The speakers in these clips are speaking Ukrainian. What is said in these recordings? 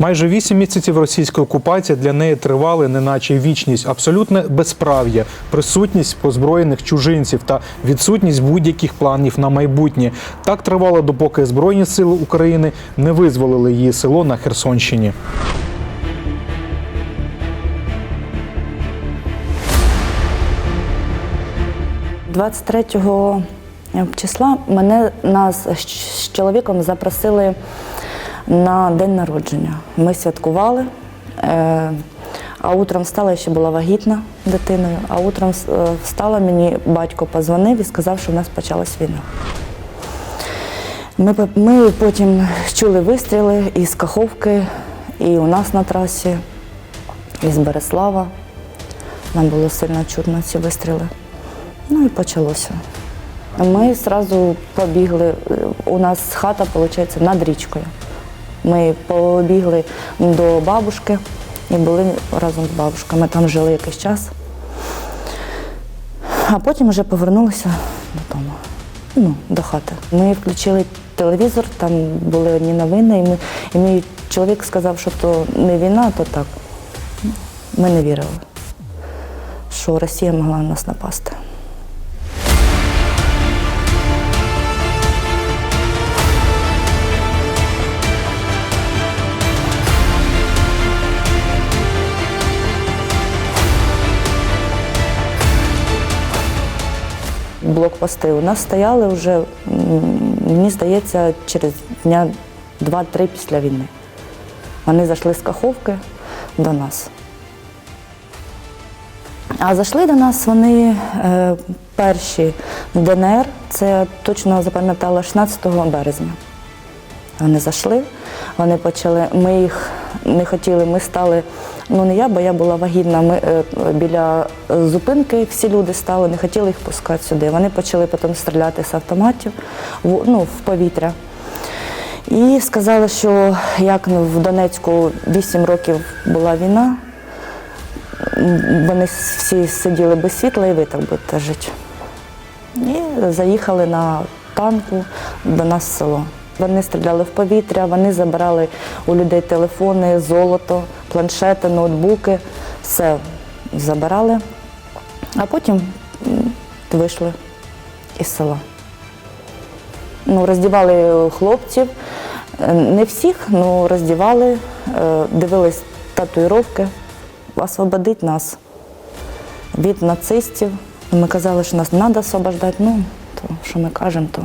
Майже вісім місяців російської окупації для неї тривали, неначе вічність, абсолютне безправ'я, присутність позброєних чужинців та відсутність будь-яких планів на майбутнє. Так тривало, допоки Збройні сили України не визволили її село на Херсонщині. – 23 числа мене нас з чоловіком запросили на день народження. Ми святкували. е, А утром встала, я ще була вагітна дитиною. А утром е, встала, мені батько позвонив і сказав, що в нас почалась війна. Ми, ми потім чули вистріли із Каховки, і у нас на трасі, із Береслава. Нам було сильно чутно ці вистріли. Ну і почалося. Ми одразу побігли. У нас хата, виходить, над річкою. Ми побігли до бабушки і були разом з бабушкою. Ми там жили якийсь час. А потім вже повернулися додому, ну, до хати. Ми включили телевізор, там були одні новини, і, ми, і мій чоловік сказав, що то не війна, то так. Ми не вірили, що Росія могла на нас напасти. Блокпости. У нас стояли вже, мені здається, через дня два-три після війни. Вони зайшли з Каховки до нас. А зайшли до нас вони е, перші ДНР, це точно запам'ятала 16 березня. Вони зайшли, вони почали, ми їх не хотіли, ми стали, ну не я, бо я була вагітна, ми е, біля зупинки всі люди стали, не хотіли їх пускати сюди. Вони почали потім стріляти з автоматів в, ну, в повітря. І сказали, що як в Донецьку 8 років була війна, вони всі сиділи без світла і ви так будете жити. І заїхали на танку до нас в село. Вони стріляли в повітря, вони забирали у людей телефони, золото, планшети, ноутбуки, все забирали, а потім вийшли із села. Ну, роздівали хлопців, не всіх, ну роздівали, е, дивились татуїровки, освободить нас від нацистів. Ми казали, що нас треба освобождати. Ну, то що ми кажемо, то.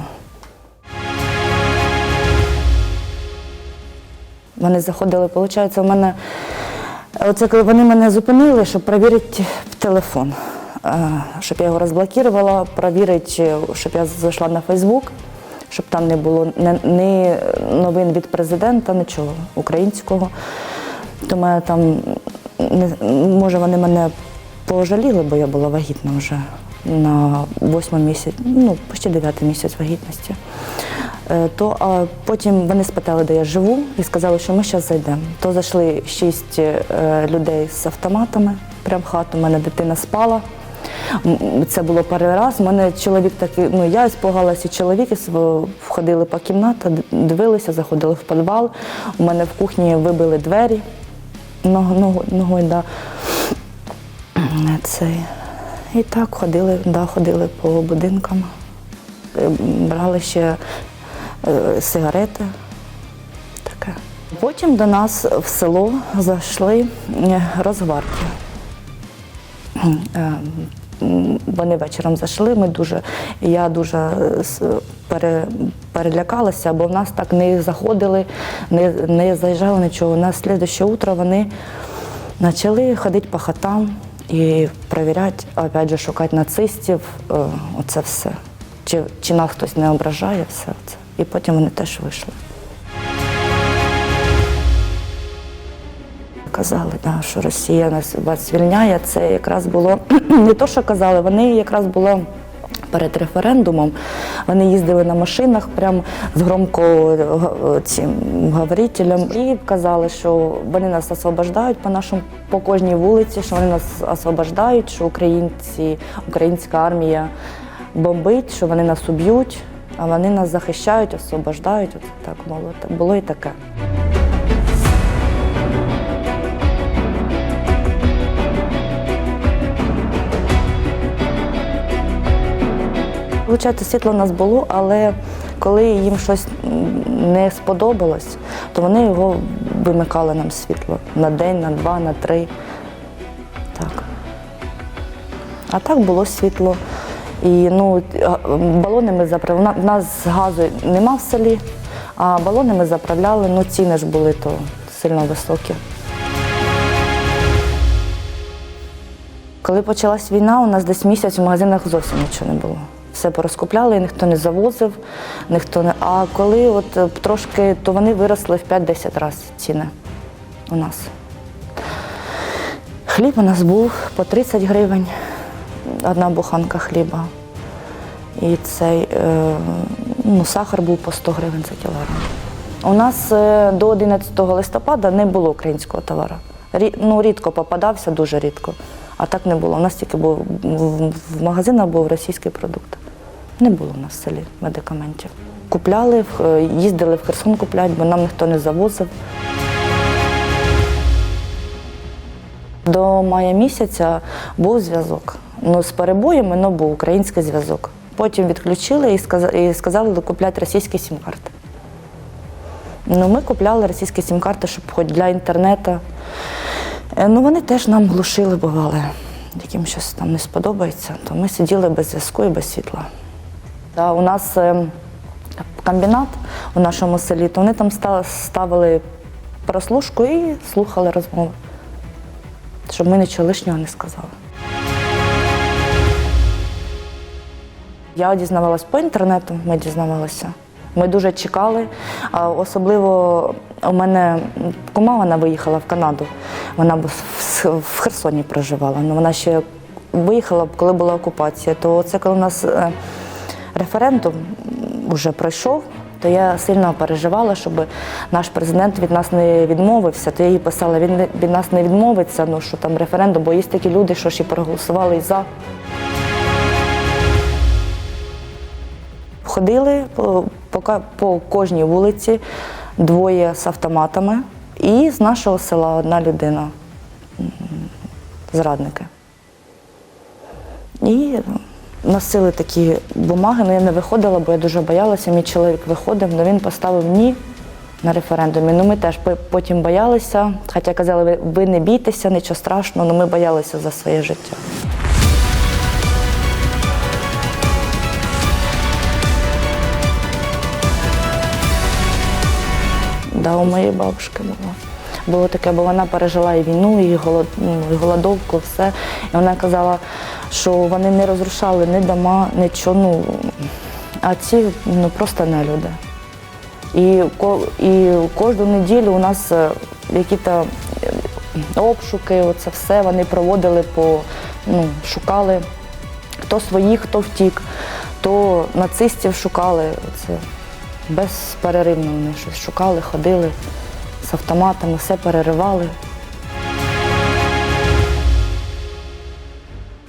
Вони заходили, виходить, у мене. Оце коли вони мене зупинили, щоб перевірити телефон, е, щоб я його розблокувала, перевірити, щоб я зайшла на Фейсбук, щоб там не було ні, новин від президента, нічого українського. То мене там, може, вони мене пожаліли, бо я була вагітна вже на восьмий місяць, ну, почти дев'ятий місяць вагітності. Е, То а потім вони спитали, де я живу, і сказали, що ми зараз зайдемо. То зайшли шість е, людей з автоматами, прямо в хату. У мене дитина спала. Це було перший раз. У мене чоловік такий, ну я спугалася, чоловіки входили по кімнатах, дивилися, заходили в підвал. У мене в кухні вибили двері ногою, ногою, ногою да. Цей. І так ходили, да, ходили по будинкам, Е, брали ще е, сигарети. Таке. Потім до нас в село зайшли е, Росгвардія. Е, Вони вечором зайшли. Ми дуже, я дуже пере, перелякалася, бо в нас так не заходили, не, не заїжджали нічого. На слідуще утро вони почали ходити по хатам і перевіряти, опять же, шукати нацистів, оце все. Чи, чи нас хтось не ображає, все це. І потім вони теж вийшли. Казали, да, що Росія нас вас звільняє. Це якраз було не то, що казали, вони якраз було перед референдумом. Вони їздили на машинах прямо з громко цим говорителем і казали, що вони нас освобождають по нашому по кожній вулиці, що вони нас освобождають, що українці, українська армія бомбить, що вони нас уб'ють, а вони нас захищають, освобождають. От так мало було і таке. Получається, світло в нас було, але коли їм щось не сподобалось, то вони його вимикали нам світло на день, на два, на три. Так. А так було світло. І ну, балони ми заправляли. У нас газу нема в селі, а балони ми заправляли, ну ціни ж були то сильно високі. Коли почалась війна, у нас десь місяць в магазинах зовсім нічого не було. Все порозкупляли, ніхто не завозив, ніхто не. А коли от е, трошки, то вони виросли в 5-10 разів ціни у нас. Хліб у нас був по 30 гривень, одна буханка хліба. І цей е, ну, сахар був по 100 гривень за кілограм. У нас е, до 11 листопада не було українського товару. Ну, рідко попадався, дуже рідко. А так не було. У нас тільки був в, в магазинах був російський продукт. Не було у нас в селі медикаментів. Купляли, е, їздили в Херсон купляти, бо нам ніхто не завозив. До мая місяця був зв'язок. Ну, з перебоями ну, був український зв'язок. Потім відключили і сказали, і сказали купляти російські сім-карти. Ну, ми купляли російські сім-карти, щоб хоч для інтернету. Е, Ну, вони теж нам глушили, бували. Яким щось там не сподобається, то ми сиділи без зв'язку і без світла. Та, у нас е, комбінат у нашому селі, то вони там ста- ставили прослушку і слухали розмови щоб ми нічого лишнього не сказали. Я дізнавалась по інтернету, ми дізнавалися. Ми дуже чекали. Особливо у мене кума вона виїхала в Канаду. Вона в Херсоні проживала. Ну, вона ще виїхала, коли була окупація. То це коли у нас е, референдум вже пройшов, то я сильно переживала, щоб наш президент від нас не відмовився. То я їй писала, він від нас не відмовиться, ну що там референдум, бо є такі люди, що ж і проголосували і за. Ходили по, по, кожній вулиці двоє з автоматами, і з нашого села одна людина, зрадники. І носили такі бумаги, але я не виходила, бо я дуже боялася. Мій чоловік виходив, але він поставив ні на референдумі. Ну ми теж потім боялися, хоча казали, ви не бійтеся, нічого страшного, але ми боялися за своє життя. Да, у моєї бабушки було. Було таке, бо вона пережила і війну, і, голод, ну, і голодовку, все. І вона казала, що вони не розрушали ні дома, нічого. Ну, а ці ну, просто не люди. І, і кожну неділю у нас е, які-то е, обшуки, оце все вони проводили по, ну, шукали хто своїх, хто втік, то нацистів шукали. Це безперервно вони щось шукали, ходили з автоматами, все переривали.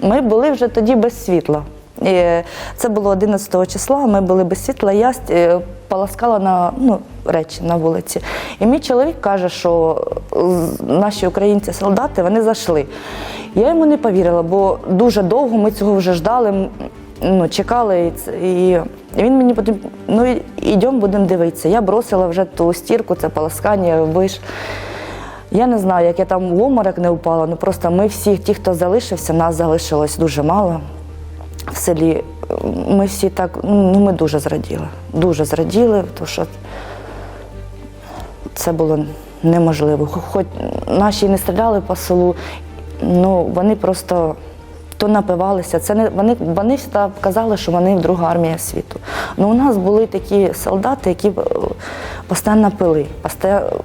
Ми були вже тоді без світла. І це було 11 числа, ми були без світла, я е, полоскала на ну, речі на вулиці. І мій чоловік каже, що наші українці-солдати вони зайшли. Я йому не повірила, бо дуже довго ми цього вже ждали, ну, чекали. І, він мені потім, ну ідемо, будемо дивитися. Я бросила вже ту стірку, це полоскання, виш. Я не знаю, як я там в обморок не впала. Ну просто ми всі, ті, хто залишився, нас залишилось дуже мало в селі. Ми всі так, ну ми дуже зраділи. Дуже зраділи, тому що це було неможливо. Хоч наші не стріляли по селу, ну вони просто то напивалися. Це не вони, вони казали, що вони друга армія світу. Ну у нас були такі солдати, які е, постійно пили.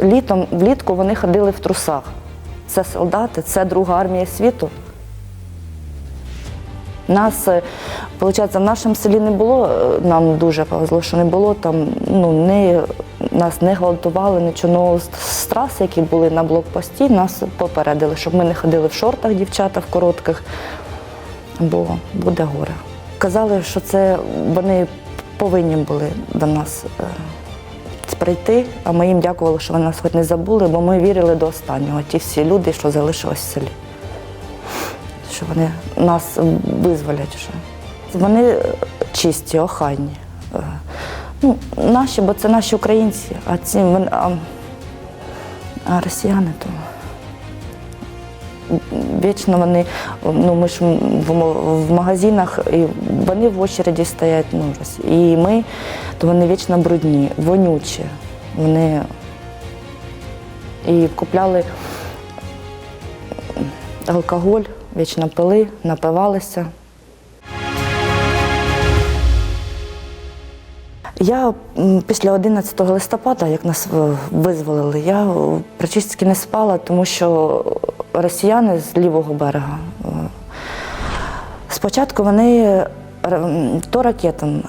Літом влітку вони ходили в трусах. Це солдати, це друга армія світу. Нас, виходить, в нашому селі не було, е, нам дуже повезло, що не було там, ну, не, нас не гвалтували, нічого. Ну, з- траси, які були на блокпості, нас попередили, щоб ми не ходили в шортах, дівчата, в коротких, бо буде горе. Казали, що це вони повинні були до нас е, прийти, а ми їм дякували, що вони нас хоч не забули, бо ми вірили до останнього, ті всі люди, що залишились в селі що вони нас визволять вже. Вони чисті, охайні. Е, Ну, наші, бо це наші українці, а ці а, а росіяни то. Вічно вони, ну ми ж в, магазинах, і вони в очереді стоять, ну, і ми, то вони вічно брудні, вонючі. Вони і купляли алкоголь, вічно пили, напивалися. Я після 11 листопада, як нас визволили, я практично не спала, тому що росіяни з лівого берега. Спочатку вони то ракетами,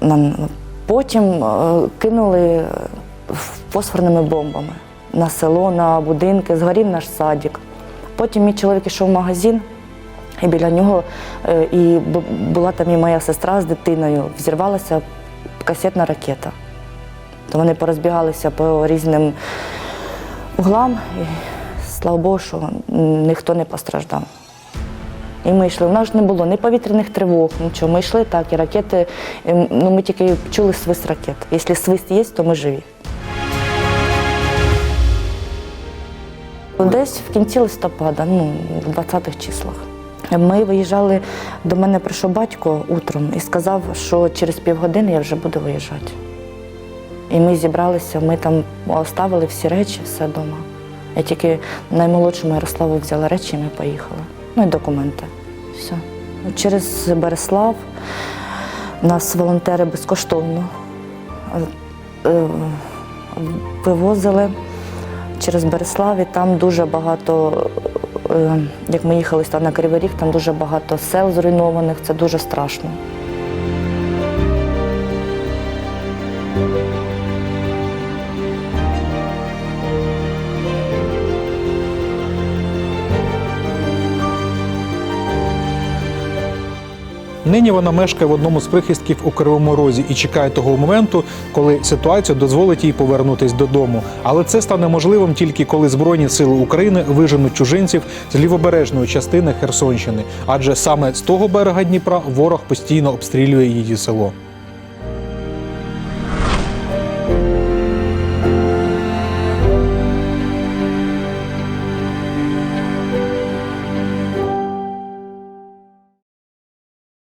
нам, потім кинули фосфорними бомбами на село, на будинки, згорів наш садик. Потім мій чоловік йшов в магазин, і біля нього е, і була там і моя сестра з дитиною. Взірвалася касетна ракета. То вони порозбігалися по різним углам, і слава Богу, що ніхто не постраждав. І ми йшли. У нас ж не було ні повітряних тривог, нічого. Ми йшли так, і ракети, ну, ми тільки чули свист ракет. Якщо свист є, то ми живі. Десь в кінці листопада, ну, в 20-х числах. Ми виїжджали, до мене прийшов батько утром і сказав, що через півгодини я вже буду виїжджати. І ми зібралися, ми там оставили всі речі, все вдома. Я тільки наймолодшому Ярославу взяла речі і ми поїхали. Ну і документи. Все. Через Береслав нас волонтери безкоштовно е, е, вивозили через Береслав, і там дуже багато, як ми їхали на Кривий Ріг, там дуже багато сел зруйнованих, це дуже страшно. Нині вона мешкає в одному з прихистків у Кривому Розі і чекає того моменту, коли ситуація дозволить їй повернутись додому. Але це стане можливим тільки коли Збройні сили України виженуть чужинців з лівобережної частини Херсонщини, адже саме з того берега Дніпра ворог постійно обстрілює її село.